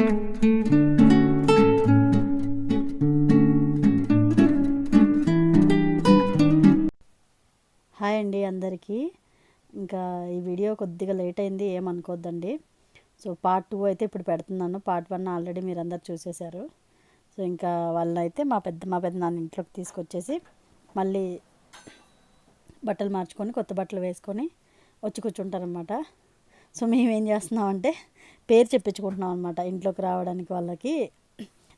Hi అండి అందరికీ. ఇంకా ఈ వీడియో కొద్దిగా లేట్ అయింది ఏమనుకోద్దండి సో పార్ట్ టూ అయితే ఇప్పుడు పెడుతున్నాను. పార్ట్ వన్ ఆల్రెడీ మీరందరు చూసేశారు. సో ఇంకా వాళ్ళైతే మా పెద్ద మా పెద్ద నాన్న ఇంట్లోకి తీసుకొచ్చేసి మళ్ళీ బట్టలు మార్చుకొని కొత్త బట్టలు వేసుకొని వచ్చి కూర్చుంటారనమాట సో మేము ఏం చేస్తున్నామంటే పేరు చెప్పించుకుంటున్నాం అనమాట ఇంట్లోకి రావడానికి వాళ్ళకి.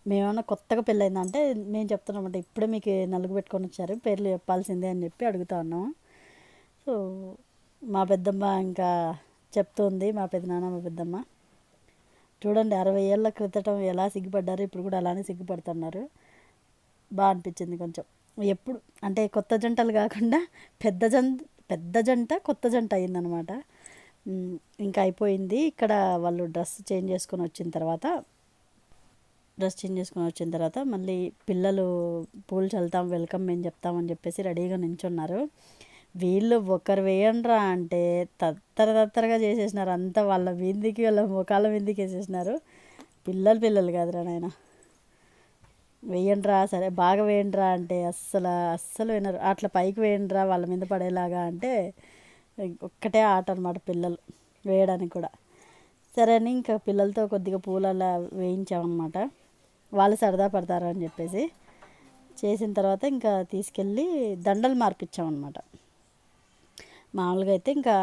మేమేమన్నా కొత్తగా పెళ్ళైందంటే మేము చెప్తున్నామంటే ఇప్పుడే మీకు నలుగు పెట్టుకొని వచ్చారు పేర్లు చెప్పాల్సిందే అని చెప్పి అడుగుతా ఉన్నాం. సో మా పెద్దమ్మ ఇంకా చెప్తుంది మా పెద్దనాన్న మా పెద్దమ్మ. చూడండి అరవై ఏళ్ళ క్రితటం ఎలా సిగ్గుపడ్డారు ఇప్పుడు కూడా అలానే సిగ్గుపడుతున్నారు. బాగా అనిపించింది కొంచెం. ఎప్పుడు అంటే కొత్త జంటలు కాకుండా పెద్ద జంట పెద్ద జంట కొత్త జంట అయిందనమాట ఇంకా అయిపోయింది. ఇక్కడ వాళ్ళు డ్రెస్ చేంజ్ చేసుకొని వచ్చిన తర్వాత డ్రెస్ చేంజ్ చేసుకొని వచ్చిన తర్వాత మళ్ళీ పిల్లలు పూలు చల్లుతాం వెల్కమ్ మేము చెప్తామని చెప్పేసి రెడీగా నించున్నారు. వీళ్ళు ఒకరు వేయండ్రా అంటే తత్తర తత్తరగా చేసేసినారు. అంతా వాళ్ళ విందికి వాళ్ళ ముఖాల విందికి వేసేసినారు. పిల్లలు పిల్లలు కాదురా నాయన. వేయండిరా సరే బాగా వేయండిరా అంటే అస్సలు అస్సలు వినరు. అట్లా పైకి వేయండిరా వాళ్ళ మీద పడేలాగా అంటే ఒక్కటే ఆట అనమాట పిల్లలు వేయడానికి కూడా. సరే అని ఇంకా పిల్లలతో కొద్దిగా పూలు అలా వేయించామన్నమాట. వాళ్ళు సరదా పడతారు అని చెప్పేసి చేసిన తర్వాత ఇంకా తీసుకెళ్ళి దండలు మార్పించామన్నమాట మామూలుగా అయితే ఇంకా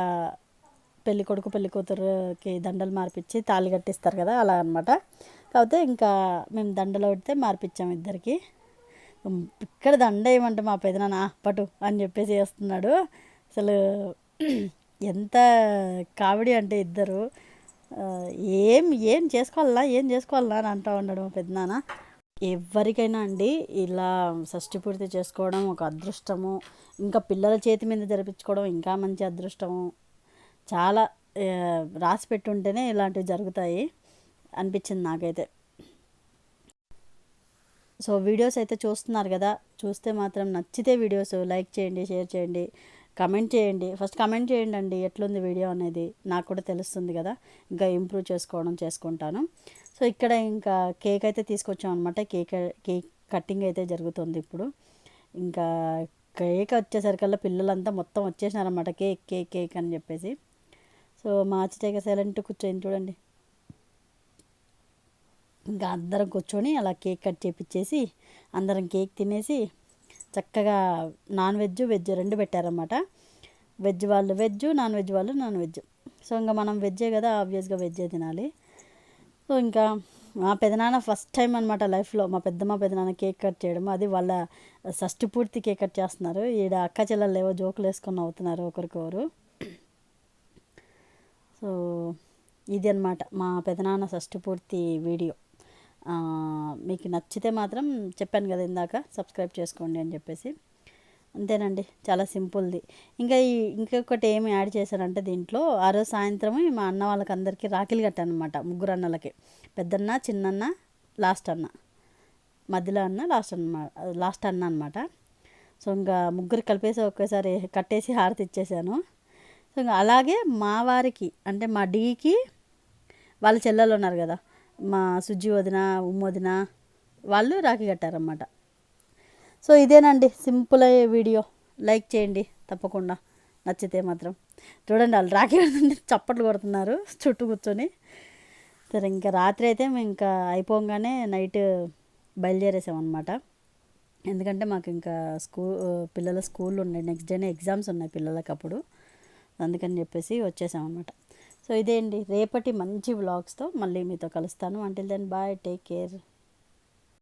పెళ్ళి కొడుకు పెళ్ళి కూతురుకి దండలు మార్పిచ్చి తాళి కట్టిస్తారు కదా అలా అనమాట కాకపోతే ఇంకా మేము దండలు పెడితే మార్పిచ్చాము ఇద్దరికి. ఇక్కడ దండ ఏమంటే మా పెదనాన్న పటు అని చెప్పేసి వేస్తున్నాడు. అసలు ఎంత కామెడీ అంటే ఇద్దరు. ఏం ఏం చేసుకోవాలా ఏం చేసుకోవాలా అని అంటూ ఉండడం పెద్దనాన్న. ఎవరికైనా అండి ఇలా షష్టి పూర్తి చేసుకోవడం ఒక అదృష్టము. ఇంకా పిల్లల చేతి మీద జరిపించుకోవడం ఇంకా మంచి అదృష్టము. చాలా రాసి పెట్టుంటేనే ఇలాంటివి జరుగుతాయి అనిపించింది నాకైతే. సో వీడియోస్ అయితే చూస్తున్నారు కదా. చూస్తే మాత్రం నచ్చితే వీడియోస్ లైక్ చేయండి షేర్ చేయండి. కమెంట్ చేయండి. ఫస్ట్ కమెంట్ చేయండి అండి. ఎట్లుంది వీడియో అనేది? నాకు కూడా తెలుస్తుంది కదా. ఇంకా ఇంప్రూవ్ చేసుకోవడం చేసుకుంటాను. సో ఇక్కడ ఇంకా కేక్ అయితే తీసుకొచ్చాం అనమాట కేక్ కేక్ కటింగ్ అయితే జరుగుతుంది ఇప్పుడు. ఇంకా కేక్ వచ్చేసరికల్లా పిల్లలంతా మొత్తం వచ్చేసినారనమాట కేక్ కేక్ కేక్ అని చెప్పేసి. సో మా అచ్చితేక సైలెంట్ కూర్చొని చూడండి. ఇంకా అందరం కూర్చొని అలా కేక్ కట్ చేపించేసి అందరం కేక్ తినేసి చక్కగా నాన్ వెజ్ వెజ్ రెండు పెట్టారనమాట వెజ్ వాళ్ళు వెజ్ నాన్ వెజ్ వాళ్ళు నాన్ వెజ్ సో ఇంకా మనం వెజ్జే కదా ఆబ్వియస్గా వెజ్జే తినాలి. సో ఇంకా మా పెదనాన్న ఫస్ట్ టైం అనమాట లైఫ్లో మా పెద్దమ్మ పెదనాన్న కేక్ కట్ చేయడం. అది వాళ్ళ షష్టి పూర్తి కేక్ కట్ చేస్తున్నారు. ఈడ అక్క చెల్లెలు ఏవో జోకులు వేసుకొని అవుతున్నారు ఒకరికొకరు. సో ఇది అనమాట మా పెదనాన్న షష్టి పూర్తి వీడియో. మీకు నచ్చితే మాత్రం చెప్పాను కదా ఇందాక సబ్స్క్రైబ్ చేసుకోండి అని చెప్పేసి. అంతేనండి చాలా సింపుల్ది. ఇంకా ఈ ఇంకొకటి ఏమి యాడ్ చేశారంటే దీంట్లో ఆ రోజు సాయంత్రం మా అన్న వాళ్ళకి అందరికీ రాఖీలు కట్టాను అనమాట ముగ్గురు అన్నలకి. పెద్దన్న చిన్నన్న లాస్ట్ అన్న. మధ్యలో అన్న లాస్ట్ అన్న లాస్ట్ అన్న అనమాట సో ఇంకా ముగ్గురు కలిపేసి ఒకేసారి కట్టేసి హారతి ఇచ్చేసాను. సో ఇంకా అలాగే మా వారికి అంటే మా డీకి వాళ్ళ చెల్లెలు ఉన్నారు కదా మా సుజ్జి వదిన ఉమ్మదిన వాళ్ళు రాఖీ కట్టారన్నమాట. సో ఇదేనండి సింపుల్ అయ్యే వీడియో. లైక్ చేయండి తప్పకుండా. నచ్చితే మాత్రం. చూడండి వాళ్ళు రాఖీ కడుతుంటే చప్పట్లు కొడుతున్నారు చుట్టూ కూర్చొని. సరే ఇంకా రాత్రి అయితే మేము ఇంకా అయిపోగానే నైట్ బయలుదేరేసామన్నమాట. ఎందుకంటే మాకు ఇంకా స్కూల్ పిల్లల స్కూల్ ఉన్నాయి నెక్స్ట్ డేనే ఎగ్జామ్స్ ఉన్నాయి పిల్లలకి అప్పుడు అందుకని చెప్పేసి వచ్చేసామన్నమాట. సో ఇదే అండి. రేపటి మంచి వ్లాగ్స్తో మళ్ళీ మీతో కలుస్తాను. అంటే దెన్ బాయ్ టేక్ కేర్